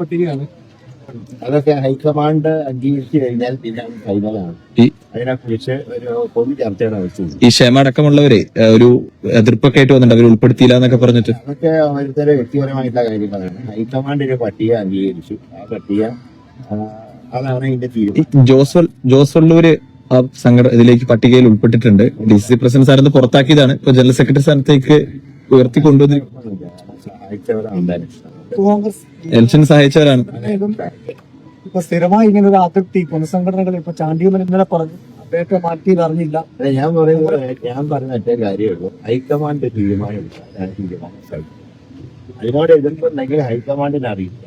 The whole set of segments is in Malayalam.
പട്ടികയാണ് അതൊക്കെ ഹൈക്കമാൻഡ് അംഗീകരിച്ചു കഴിഞ്ഞാൽ പിന്നെ ഫൈനലാണ്. ഈ അതിനെക്കുറിച്ച് ഒരു പൊതു ചർച്ചയാണ് വെച്ചത് ഈ ക്ഷേമ അടക്കമുള്ളവരെ ഒരു എതിർപ്പൊക്കെ ആയിട്ട് വന്നിട്ടുണ്ട്. അവർ ഉൾപ്പെടുത്തിയില്ല എന്നൊക്കെ പറഞ്ഞിട്ട്. അതൊക്കെ അവരുടെ വ്യക്തിപരമായിട്ടുള്ള കാര്യങ്ങളാണ്. ഹൈക്കമാൻഡ് ഒരു പട്ടിക അംഗീകരിച്ചു. ആ പട്ടിക അതാണ് ഇതിന്റെ തീരുമാനം. ജോസ് ജോസ് വള്ളൂര് ആ സംഘട ഇതിലേക്ക് പട്ടികയിൽ ഉൾപ്പെട്ടിട്ടുണ്ട്. ഡി സി സി പ്രസിഡന്റ് സ്ഥാനത്ത് പുറത്താക്കിയതാണ്. ഇപ്പൊ ജനറൽ സെക്രട്ടറി സ്ഥാനത്തേക്ക് ഉയർത്തി കൊണ്ടുവന്ന് സഹായിച്ചവരാണ് കോൺഗ്രസ് എലക്ഷൻ സഹായിച്ചവരാണ്. ഇതും ഇപ്പൊ സ്ഥിരമായി ഇങ്ങനെ ഒരു അതിർത്തി പുനഃസംഘടനകൾ ഇപ്പൊ ചാണ്ടിയമ്മൻ ഇന്നലെ പറഞ്ഞു. അദ്ദേഹത്തെ മാറ്റി അറിഞ്ഞില്ല. അല്ല, ഞാൻ പറയുന്നത് ഞാൻ പറഞ്ഞ ഒറ്റ കാര്യമുള്ളൂ. ഹൈക്കമാൻഡ് തീരുമാനം. അതിനോട് എതിർപ്പുണ്ടെങ്കിൽ ഹൈക്കമാൻഡിനെ അറിയില്ല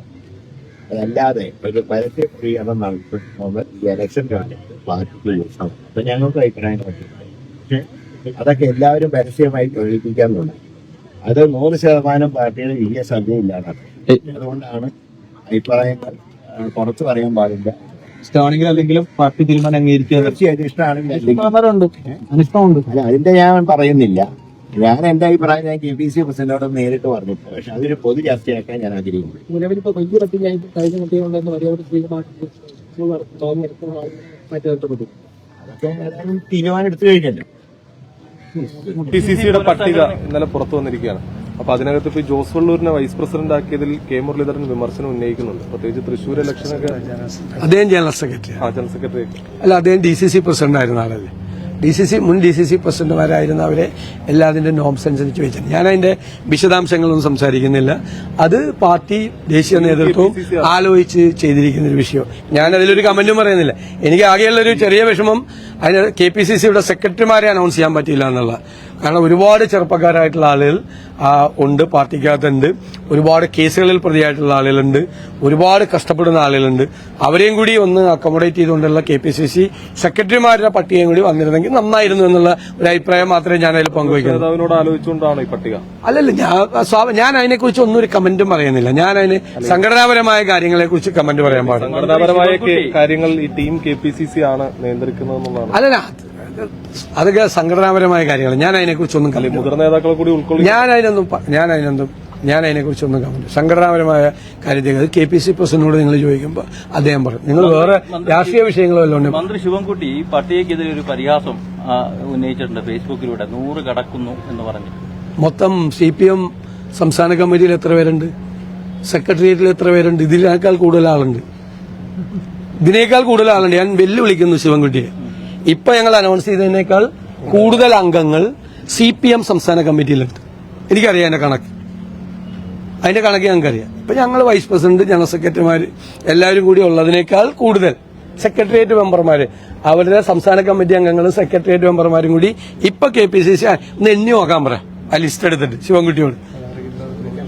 അതല്ലാതെ ഒരു പരസ്യ ക്രിയണം നടത്തുന്നത് ഈ ഇലക്ഷൻ കാലത്ത് പാർട്ടി യൂസാണ് അപ്പൊ ഞങ്ങൾക്ക് അഭിപ്രായം പറ്റില്ല പക്ഷെ അതൊക്കെ എല്ലാവരും പരസ്യമായി പ്രകടിപ്പിക്കാൻ തുടങ്ങി. അത് നൂറ് ശതമാനം പാർട്ടിയുടെ വലിയ ശ്രദ്ധയില്ലാതാണ് അതുകൊണ്ടാണ് അഭിപ്രായങ്ങൾ പുറത്തു പറയാൻ പാടില്ല. ഇഷ്ടമാണെങ്കിൽ അല്ലെങ്കിലും പാർട്ടി തീരുമാനം അംഗീകരിക്കുക. തീർച്ചയായിട്ടും ഇഷ്ടമാണെങ്കിൽ അല്ല അതിന്റെ ഞാൻ പറയുന്നില്ല. ഞാൻ എന്റെ അഭിപ്രായം ഞാൻ കെ പി സി പ്രസിഡന്റോട് നേരിട്ട് പറഞ്ഞു പക്ഷെ അതൊരു പൊതു ചർച്ചയാക്കാൻ ഞാൻ ആഗ്രഹിക്കുന്നു. നിലവിൽ ഇപ്പൊ വലിയ പട്ടികയായിട്ട് കഴിഞ്ഞ കുട്ടികളുണ്ടെന്ന് വലിയ മാറ്റി അതൊക്കെ തീരുമാനം എടുത്തു കഴിഞ്ഞല്ലോ. ടി സി സിയുടെ പട്ടിക ഇന്നലെ പുറത്തു വന്നിരിക്കുകയാണ്. അപ്പൊ അതിനകത്ത് ഇപ്പൊ ജോസ് വള്ളൂരിനെ വൈസ് പ്രസിഡന്റ് ആക്കിയതിൽ കെ മുരളീധരൻ വിമർശനം ഉന്നയിക്കുന്നുണ്ട്. പ്രത്യേകിച്ച് തൃശൂർ ഇലക്ഷനൊക്കെ അദ്ദേഹം ജനറൽ സെക്രട്ടറി ആ ജനറൽ സെക്രട്ടറി അല്ല അദ്ദേഹം ഡി സി സി പ്രസിഡന്റ് ആയിരുന്ന ആളല്ലേ. ഡി സി സി മുൻ ഡി സി സി പ്രസിഡന്റുമാരായിരുന്ന അവരെ എല്ലാ എല്ലാതിന്റെ നോംസ് അനുസരിച്ച് വെച്ചത്. ഞാൻ അതിന്റെ വിശദാംശങ്ങളൊന്നും സംസാരിക്കുന്നില്ല. അത് പാർട്ടി ദേശീയ നേതൃത്വവും ആലോചിച്ച് ചെയ്തിരിക്കുന്ന ഒരു വിഷയം. ഞാൻ അതിലൊരു കമന്റും പറയുന്നില്ല. എനിക്ക് ആകെയുള്ള ഒരു ചെറിയ വിഷമം അതിന് കെ പി സി സിയുടെ സെക്രട്ടറിമാരെ അനൗൺസ് ചെയ്യാൻ പറ്റിയില്ല എന്നുള്ള കാരണം ഒരുപാട് ചെറുപ്പക്കാരായിട്ടുള്ള ആളുകൾ ആ, ഉണ്ട് പാർട്ടിക്കകത്തുണ്ട്. ഒരുപാട് കേസുകളിൽ പ്രതിയായിട്ടുള്ള ആളുകളുണ്ട്. ഒരുപാട് കഷ്ടപ്പെടുന്ന ആളുകളുണ്ട്. അവരെയും കൂടി ഒന്ന് അക്കോമഡേറ്റ് ചെയ്തുകൊണ്ടുള്ള കെ പി സി സി സെക്രട്ടറിമാരുടെ പട്ടികയും കൂടി വന്നിരുന്നെങ്കിൽ നന്നായിരുന്നു എന്നുള്ള ഒരു അഭിപ്രായം മാത്രമേ ഞാൻ അതിൽ ആലോചിച്ചുകൊണ്ടാണ് ഈ പട്ടിക? അല്ലല്ല ഞാൻ അതിനെ ഞാൻ അതിനെക്കുറിച്ച് ഒന്നും ഒരു കമന്റും പറയുന്നില്ല. ഞാൻ അതിന് സംഘടനാപരമായ കാര്യങ്ങളെ കുറിച്ച് കമന്റ് പറയാൻ പാടില്ല. സംഘടനാപരമായ കാര്യങ്ങൾ ഈ team K P C C ആണ് നിയന്ത്രിക്കുന്നതെന്നുള്ളതാണ്. അല്ലല്ല അത് അതൊക്കെ സംഘടനാപരമായ കാര്യങ്ങൾ ഞാൻ അതിനെക്കുറിച്ചൊന്നും കമന്റ് മുതിർന്ന നേതാക്കളെ കൂടി ഉൾക്കൊള്ളി ഞാൻ അതിനൊന്നും ഞാൻ അതിനൊന്നും ഞാൻ അതിനെക്കുറിച്ചൊന്നും കമന്റ് സംഘടനാപരമായ കാര്യത്തിൽ അത് കെ പി സി പ്രസിഡന്റിനോട് നിങ്ങൾ ചോദിക്കുമ്പോൾ അദ്ദേഹം പറഞ്ഞു നിങ്ങൾ വേറെ രാഷ്ട്രീയ വിഷയങ്ങളും വല്ലതും മന്ത്രി ശിവൻകുട്ടി പട്ടികയ്ക്കെതിരെ ഒരു പരിഹാസം ഉന്നയിച്ചിട്ടുണ്ട് ഫേസ്ബുക്കിലൂടെ. നൂറ് കടക്കുന്നു എന്ന് പറഞ്ഞു മൊത്തം സി പി എം സംസ്ഥാന കമ്മിറ്റിയിൽ എത്ര പേരുണ്ട്? സെക്രട്ടേറിയറ്റിൽ എത്ര പേരുണ്ട്? ഇതിനേക്കാൾ കൂടുതൽ ആളുണ്ട്. ഇതിനേക്കാൾ കൂടുതൽ ആളുണ്ട്. ഞാൻ വെല്ലുവിളിക്കുന്നു ശിവൻകുട്ടിയെ. ഇപ്പൊ ഞങ്ങൾ അനൗൺസ് ചെയ്തതിനേക്കാൾ കൂടുതൽ അംഗങ്ങൾ സി പി എം സംസ്ഥാന കമ്മിറ്റിയിലെടുത്തു എനിക്കറിയാം എന്റെ കണക്ക്. അതിന്റെ കണക്ക് ഞങ്ങൾക്കറിയാം. ഇപ്പൊ ഞങ്ങൾ വൈസ് പ്രസിഡന്റ് ജനറൽ സെക്രട്ടറിമാര് എല്ലാവരും കൂടി ഉള്ളതിനേക്കാൾ കൂടുതൽ സെക്രട്ടേറിയറ്റ് മെമ്പർമാര് അവരുടെ സംസ്ഥാന കമ്മിറ്റി അംഗങ്ങളും സെക്രട്ടേറിയറ്റ് മെമ്പർമാരും കൂടി ഇപ്പൊ കെ പി സി സി ഒന്ന് എണ്ണി നോക്കാൻ പറ. ആ ലിസ്റ്റ് എടുത്തിട്ട്. ശിവൻകുട്ടിയോട്.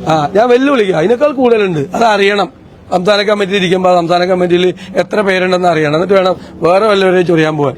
ആ ഞാൻ വെല്ലുവിളിക്കുക അതിനേക്കാൾ കൂടുതലുണ്ട്. അത് അറിയണം സംസ്ഥാന കമ്മിറ്റി ഇരിക്കുമ്പോൾ സംസ്ഥാന കമ്മിറ്റിയിൽ എത്ര പേരുണ്ടെന്ന് അറിയണം. എന്നിട്ട് വേണം വേറെ വല്ലവരെയും ചൊറിയാൻ പോവാൻ.